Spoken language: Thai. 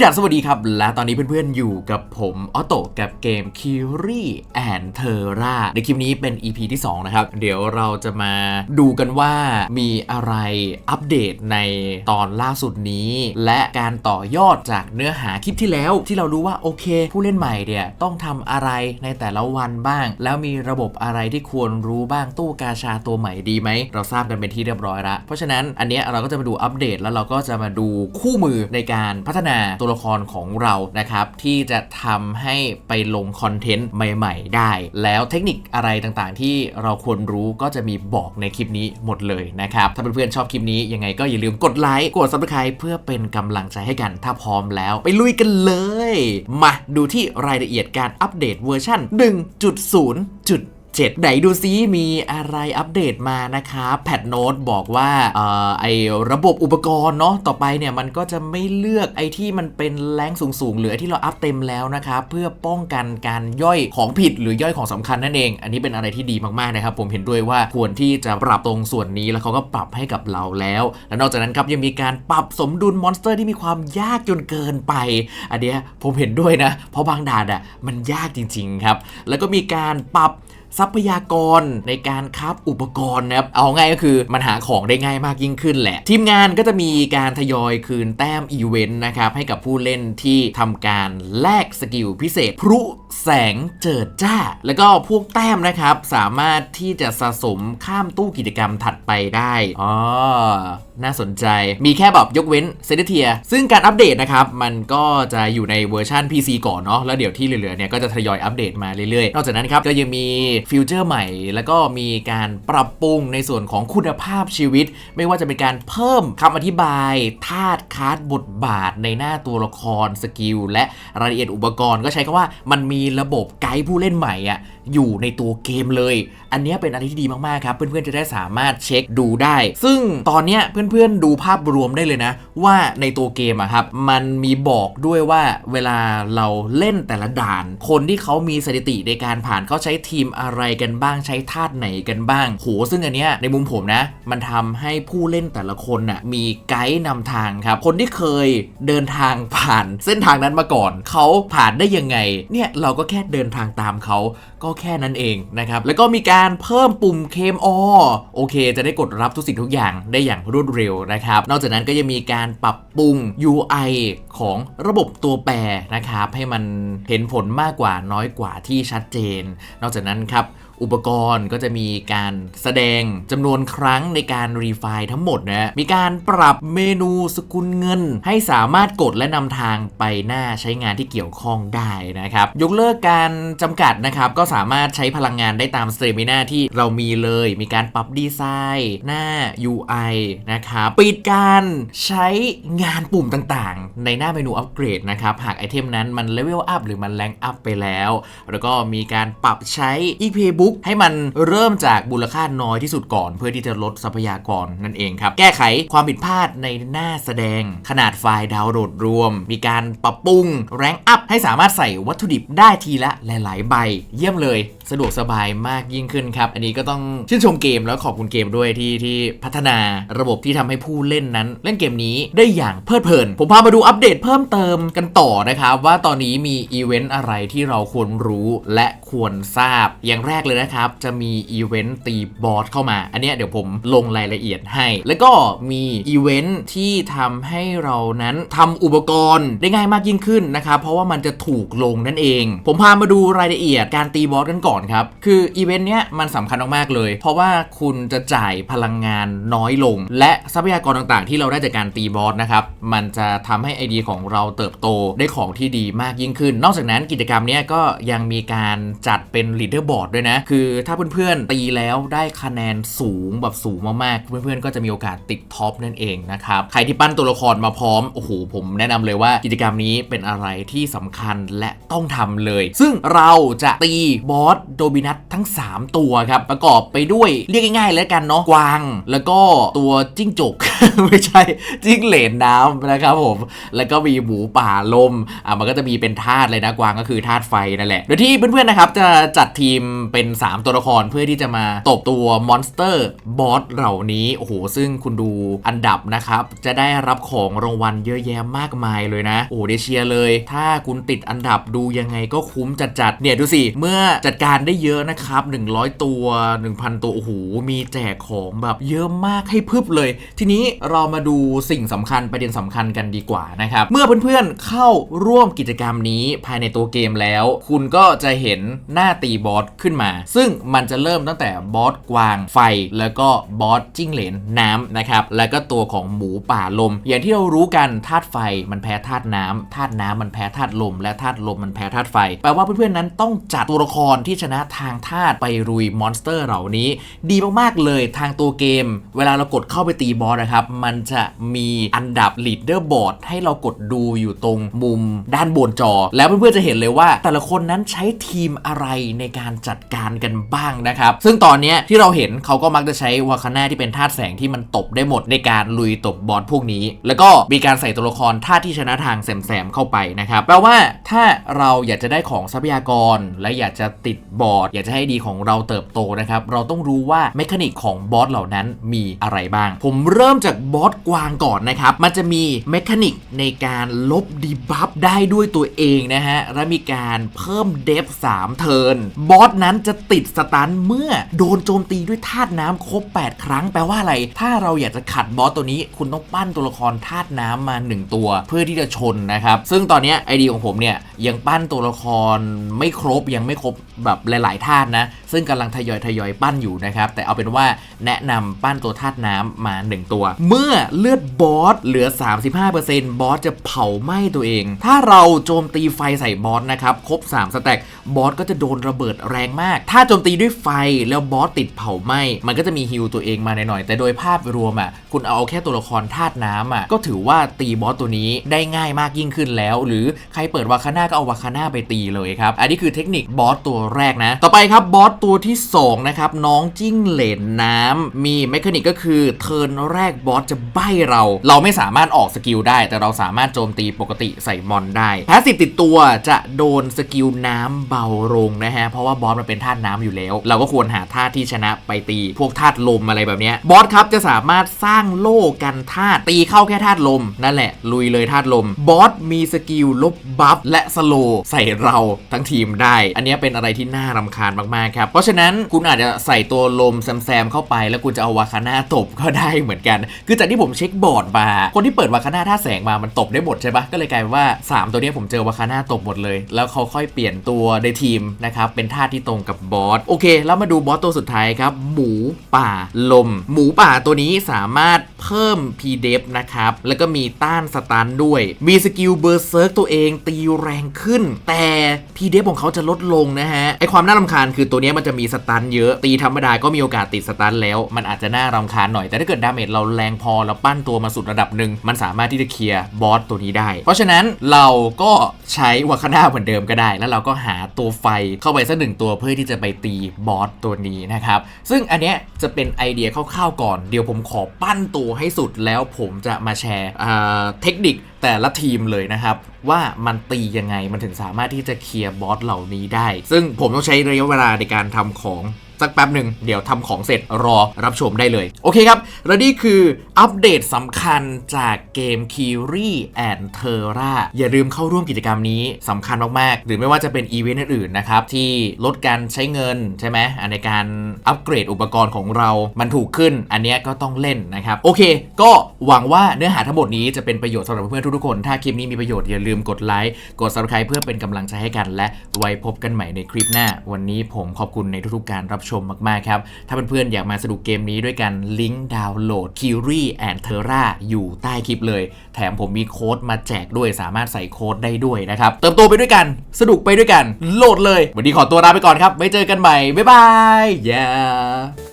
วิดัสสวัสดีครับ และตอนนี้เพื่อนๆ อยู่กับผมออโตกับเกม k i r i and Terra ในคลิปนี้เป็น EP ที่ 2 นะครับ เดี๋ยวเราจะมาดูกันว่ามีอะไรอัปเดตในตอนล่าสุดนี้ และการต่อยอดจากเนื้อหาคลิปที่แล้ว ที่เรารู้ว่าโอเค ผู้เล่นใหม่เนี่ยต้องทำอะไรในแต่ละวันบ้าง แล้วมีระบบอะไรที่ควรรู้บ้างตู้กาชาตัวใหม่ดีไหม เราทราบกันเป็นที่เรียบร้อยล้วเพราะฉะนั้นอันเนี้ยเราก็จะมาดูอัปเดตแล้วเราก็จะมาดูคู่มือในการพัฒนาตัวละครของเรานะครับ ที่จะทำให้ไปลงคอนเทนต์ใหม่ ๆ ได้ แล้วเทคนิคอะไรต่างๆ ที่เราควรรู้ก็จะมีบอกในคลิปนี้หมดเลยนะครับ ถ้าเพื่อนๆชอบคลิปนี้ยังไงก็อย่าลืมกดไลค์กด subscribe เพื่อเป็นกำลังใจให้กันถ้าพร้อมแล้วไปลุยกันเลย มาดูที่รายละเอียดการอัปเดตเวอร์ชัน1.0จุด 7 ไหนดูซิมีอะไรอัปเดตมานะครับแพทโน้ตบอกว่าเอ่อไอระบบอุปกรณ์เนาะต่อไปเนี่ย มันก็จะไม่เลือกไอที่มันเป็นแรงสูงๆหรือที่เราอัพเต็มแล้วนะครับเพื่อป้องกันการย่อยของผิดหรือย่อยของสำคัญนั่นเอง อันนี้เป็นอะไรที่ดีมากๆนะครับ ผมเห็นด้วยว่าควรที่จะปรับตรงส่วนนี้แล้วเขาก็ปรับให้กับเราแล้ว และนอกจากนั้นครับยังมีการปรับสมดุลมอนสเตอร์ที่มีความยากจนเกินไป อันเนี้ยผมเห็นด้วยนะ เพราะบางด่านอะมันยากจริง ๆ ครับ แล้วก็มีการปรับ ทรัพยากรในการคับอุปกรณ์นะครับ เอาง่ายก็คือมันหาของได้ง่ายมากยิ่งขึ้นแหละ ทีมงานก็จะมีการทยอยคืนแต้มอีเวนต์นะครับ ให้กับผู้เล่นที่ทำการแลกสกิลพิเศษพรุแสงเจิดจ้า แล้วก็พวกแต้มนะครับ สามารถที่จะสะสมข้ามตู้กิจกรรมถัดไปได้ อ๋อ น่าสนใจ มีแค่แบบยกเว้นเซนเทีย ซึ่งการอัปเดตนะครับ มันก็จะอยู่ในเวอร์ชัน PC ก่อนเนาะ แล้วเดี๋ยวที่เหลือๆเนี่ยก็จะทยอยอัปเดตมาเรื่อยๆ นอกจากนั้นครับก็ยังมีฟิวเจอร์ใหม่ แล้วก็มีการปรับปรุงในส่วนของคุณภาพชีวิต ไม่ว่าจะเป็นการเพิ่มคำอธิบายธาตุคาร์ดบทบาทในหน้าตัวละครสกิลและรายละเอียดอุปกรณ์ ก็ใช้คำว่ามันมีระบบไกด์ผู้เล่นใหม่อะ อยู่ในตัวเกมเลย อันนี้เป็นอะไรที่ดีมากๆครับ เพื่อนๆจะได้สามารถเช็คดูได้ ซึ่งตอนนี้เพื่อนๆดูภาพรวมได้เลยนะ ว่าในตัวเกมอะครับมันมีบอกด้วยว่าเวลาเราเล่นแต่ละด่าน คนที่เขามีสถิติในการผ่านเขาใช้ทีมอะไรกันบ้างใช้ธาตุไหนกันบ้างโหซึ่งอันเนี้ยในมุมผมนะ มันทำให้ผู้เล่นแต่ละคนน่ะมีไกด์นำทางครับ คนที่เคยเดินทางผ่านเส้นทางนั้นมาก่อน เขาผ่านได้ยังไง เนี่ยเราก็แค่เดินทางตามเขาก็แค่นั้นเองนะครับ แล้วก็มีการเพิ่มปุ่มเคมอโอเค จะได้กดรับทุกสิ่งทุกอย่างได้อย่างรวดเร็วนะครับ นอกจากนั้นก็ยังมีการปรับปรุง UI ของระบบตัวแปรนะครับ ให้มันเห็นผลมากกว่าน้อยกว่าที่ชัดเจน นอกจากนั้นครับ อุปกรณ์ก็จะมีการแสดงจำนวนครั้งในการรีไฟล์ทั้งหมดนะมีการปรับเมนูสกุลเงิน ให้สามารถกดและนำทางไปหน้าใช้งานที่เกี่ยวข้องได้นะครับ ยกเลิกการจำกัดนะครับ ก็สามารถใช้พลังงานได้ตามสเตมินาที่เรามีเลย มีการปรับดีไซน์หน้า UI นะครับ ปิดการใช้งานปุ่มต่างๆ ในหน้าเมนูอัปเกรดนะครับ หากไอเทมนั้นมันเลเวลอัพหรือมันแรงอัพไปแล้ว แล้วก็มีการปรับใช้ให้มันเริ่มจากมูลค่าน้อยที่สุดก่อน เพื่อที่จะลดทรัพยากรนั่นเองครับ แก้ไขความผิดพลาดในหน้าแสดงขนาดไฟล์ดาวน์โหลดรวม มีการปรับปรุงแรงอัพให้สามารถใส่วัตถุดิบได้ทีละหลาย ๆ ใบ เยี่ยมเลย สะดวกสบายมากยิ่งขึ้นครับ อันนี้ก็ต้องชื่นชมเกมแล้วขอบคุณเกมด้วยที่ที่พัฒนาระบบที่ทำให้ผู้เล่นนั้น เล่นเกมนี้ได้อย่างเพลิดเพลิน ผมพามาดูอัปเดตเพิ่มเติมกันต่อนะครับ ว่าตอนนี้มีอีเวนต์อะไรที่เราควรรู้และควรทราบอย่างแรกเลยนะครับ จะมีอีเวนต์ตีบอสเข้ามา อันนี้เดี๋ยวผมลงรายละเอียดให้ แล้วก็มีอีเวนต์ที่ทำให้เรานั้นทำอุปกรณ์ได้ง่ายมากยิ่งขึ้นนะครับเพราะว่ามันจะถูกลงนั่นเอง ผมพามาดูรายละเอียดการตีบอสกันก่อนครับ คืออีเวนต์เนี้ยมันสำคัญมากๆเลย เพราะว่าคุณจะจ่ายพลังงานน้อยลง และทรัพยากรต่างๆ ที่เราได้จากการตีบอสนะครับ มันจะทำให้ไอเดียของเราเติบโตได้ของที่ดีมากยิ่งขึ้น นอกจากนั้นกิจกรรมเนี้ยก็ยังมีการจัดเป็นลีดเดอร์บอร์ดด้วยนะ คือถ้าเพื่อนๆตีแล้วได้คะแนนสูงแบบสูงมากๆ เพื่อนๆก็จะมีโอกาสติดท็อปนั่นเองนะครับ ใครที่ปั้นตัวละครมาพร้อม โอ้โห ผมแนะนำเลยว่ากิจกรรมนี้เป็นอะไรที่สำคัญและต้องทำเลย ซึ่งเราจะตีบอสโดบินัสทั้ง 3 ตัวครับ ประกอบไปด้วยเรียกง่ายๆแล้วกันเนาะกวาง แล้วก็ตัวจิ้งจก ไม่ใช่จิ้งเหลนน้ำนะครับผม แล้วก็มีหมูป่าลมอะมันก็จะมีเป็นธาตุเลยนะกวางก็คือธาตุไฟนั่นแหละ โดยที่เพื่อนๆนะครับจะจัดทีมเป็น 3 ตัวละครเพื่อที่จะมาตบตัวมอนสเตอร์บอสเหล่านี้โอ้โหซึ่งคุณดูอันดับนะครับจะได้รับของรางวัลเยอะแยะมากมายเลยนะโอ้เดเชียร์เลย ถ้าคุณติดอันดับดูยังไงก็คุ้มจัดๆเนี่ยดูสิเมื่อจัดการได้เยอะนะครับ 100 ตัว 1,000 ตัวโอ้โหมีแจกของแบบเยอะมากให้พึบเลย ทีนี้เรามาดูสิ่งสำคัญประเด็นสำคัญกันดีกว่านะครับ เมื่อเพื่อนๆเข้าร่วมกิจกรรมนี้ภายในตัวเกมแล้ว คุณก็จะเห็นหน้าตีบอสขึ้นมา ซึ่งมันจะเริ่มตั้งแต่บอสกวางไฟ แล้วก็บอสจิ้งเหลนน้ำนะครับแล้วก็ตัวของหมูป่าลม อย่างที่เรารู้กันธาตุไฟมันแพ้ธาตุน้ำธาตุน้ำมันแพ้ธาตุลม และธาตุลมมันแพ้ธาตุไฟแปลว่าเพื่อนๆนั้นต้องจัดตัวละครที่ชนะทางธาตุไปรุยมอนสเตอร์เหล่านี้ ดีมากๆเลยทางตัวเกม เวลาเรากดเข้าไปตีบอสนะครับ มันจะมีอันดับ leader board ให้เรากดดูอยู่ตรงมุมด้านบนจอ แล้วเพื่อนๆจะเห็นเลยว่า แต่ละคนนั้นใช้ทีมอะไรในการจัดการกันบ้างนะครับ ซึ่งตอนนี้ที่เราเห็นเขาก็มักจะใช้วาคาน่าที่เป็นธาตุแสงที่มันตบได้หมดในการลุยตบบอสพวกนี้ แล้วก็มีการใส่ตัวละครธาตุที่ชนะทางแซมๆเข้าไปนะครับแปลว่าถ้าเราอยากจะได้ของทรัพยากรและอยากจะติดบอร์ดอยากจะให้ดีของเราเติบโตนะครับ เราต้องรู้ว่าเมคานิกของบอสเหล่านั้นมีอะไรบ้าง ผมเริ่มจากบอสกวางก่อนนะครับ มันจะมีเมคานิกในการลบดีบัฟได้ด้วยตัวเองนะฮะ และมีการเพิ่มเดฟ3เทิร์นบอสนั้นจะติดสตันเมื่อโดนโจมตีด้วยธาตุน้ำครบ 8 ครั้งแปลว่าอะไร ถ้าเราอยากจะขัดบอสตัวนี้ คุณต้องปั้นตัวละครธาตุน้ำมา 1 ตัว เพื่อที่จะชนนะครับ ซึ่งตอนนี้ไอเดียของผมเนี่ยยังปั้นตัวละครไม่ครบยังไม่ครบแบบหลาย ๆ ธาตุนะ ซึ่งกำลังทยอยทยอยปั้นอยู่นะครับ แต่เอาเป็นว่าแนะนำปั้นตัวธาตุน้ำมา 1 ตัว เมื่อเลือดบอสเหลือ 35%บอสจะเผาไหม้ตัวเอง ถ้าเราโจมตีไฟใส่บอสนะครับ ครบ 3 สแต็กบอสก็จะโดนระเบิดแรงมาก ถ้าโจมตีด้วยไฟแล้วบอสติดเผาไหม้มันก็จะมีฮิลตัวเองมาหน่อยๆแต่โดยภาพรวมอะคุณเอาแค่ตัวละครธาตุน้ำอะก็ถือว่าตีบอสตัวนี้ได้ง่ายมากยิ่งขึ้นแล้ว หรือใครเปิดวาคาน่าก็เอาวาคาน่าไปตีเลยครับอันนี้คือเทคนิคบอสตัวแรกนะ ต่อไปครับบอสตัวที่สองนะครับ น้องจิ้งเหลนน้ำมีเมคานิกก็คือเทิร์นแรกบอสจะใบ้เรา เราไม่สามารถออกสกิลได้ แต่เราสามารถโจมตีปกติใส่มอนได้แพสซีฟติดตัวจะโดนสกิลน้ำเบาลงนะฮะ เพราะว่าบอสมันเป็นธาตุน้ำอยู่แล้ว เราก็ควรหาธาตุที่ชนะไปตี พวกธาตุลมอะไรแบบเนี้ยบอสครับจะสามารถสร้างโล่กันธาตุตีเข้าแค่ธาตุลม นั่นแหละ ลุยเลยธาตุลมบอสมีสกิลลบบัฟและสโลว์ใส่เราทั้งทีมได้ อันนี้เป็นอะไรที่น่าารำคาญมากๆครับ เพราะฉะนั้นคุณอาจจะใส่ตัวลมแซมๆเข้าไป แล้วคุณจะเอาวาคาน่าตบก็ได้เหมือนกัน คือจากที่ผมเช็คบอร์ดมา คนที่เปิดวาคาน่าท่าแสงมามันตบได้หมดใช่ปะก็เลยกลายว่า 3 ตัวนี้ผมเจอวาคาน่าตบหมดเลย แล้วเขาค่อยเปลี่ยนตัวในทีมนะครับเป็นท่าที่ตรงกับบอสโอเค แล้วมาดูบอสตัวสุดท้ายครับหมูป่าลม หมูป่าตัวนี้สามารถเพิ่ม p d e f นะครับแล้วก็มีต้านสตันด้วย มีสกิลเบอร์เซิร์กตัวเองตีแรงขึ้น แต่ p d e f ของเขาจะลดลงนะฮะไอความน่ารำคาญคือตัวนี้มันจะมีสตันเยอะตีธรรมดาก็มีโอกาสติดสตันแล้ว มันอาจจะน่ารำคาญหน่อยแต่ถ้าเกิดดาเมจเราแรงพอแล้วปั้นตัวมาสุดระดับหนึ่งมันสามารถที่จะเคลียร์บอสตัวนี้ได้ เพราะฉะนั้นเราก็ใช้วาคาน่าเหมือนเดิมก็ได้ แล้วเราก็หาตัวไฟเข้าไปสักหนึ่งตัวเพื่อที่จะไปตีบอสตัวนี้นะครับซึ่งอันเนี้ยจะเป็นไอเดียคร่าวๆก่อน เดี๋ยวผมขอปั้นตัวให้สุดแล้วผมจะมาแชร์เทคนิค แต่ละทีมเลยนะครับ ว่ามันตียังไงมันถึงสามารถที่จะเคลียร์บอสเหล่านี้ได้ ซึ่งผมต้องใช้ระยะเวลาในการทำของ สักแป๊บหนึ่งเดี๋ยวทำของเสร็จรอรับชมได้เลย โอเคครับ และนี่คืออัปเดตสำคัญจากเกม k i r i and Terra อย่าลืมเข้าร่วมกิจกรรมนี้สำคัญมาก ๆ หรือไม่ว่าจะเป็นอีเวนต์อื่น ๆ นะครับ ที่ลดการใช้เงินใช่ไหมในการอัปเกรดอุปกรณ์ของเรา มันถูกขึ้น อันนี้ก็ต้องเล่นนะครับ โอเค ก็หวังว่าเนื้อหาทั้งหมดนี้จะเป็นประโยชน์สำหรับเพื่อนทุกๆคน ถ้าคลิปนี้มีประโยชน์อย่าลืมกดไลค์ กด subscribe เพื่อเป็นกำลังใจให้กัน และไว้พบกันใหม่ในคลิปหน้า วันนี้ผมขอบคุณในทุกๆการรับชมมากๆครับ ถ้าเพื่อนๆอยากมาสนุกเกมนี้ด้วยกันลิงก์ดาวน์โหลด k i r i and Terra อยู่ใต้คลิปเลย แถมผมมีโค้ดมาแจกด้วยสามารถใส่โค้ดได้ด้วยนะครับ เติมโตไปด้วยกัน สนุกไปด้วยกัน โหลดเลย วันนี้ขอตัวลาไปก่อนครับไว้เจอกันใหม่บ๊ายบาย yeah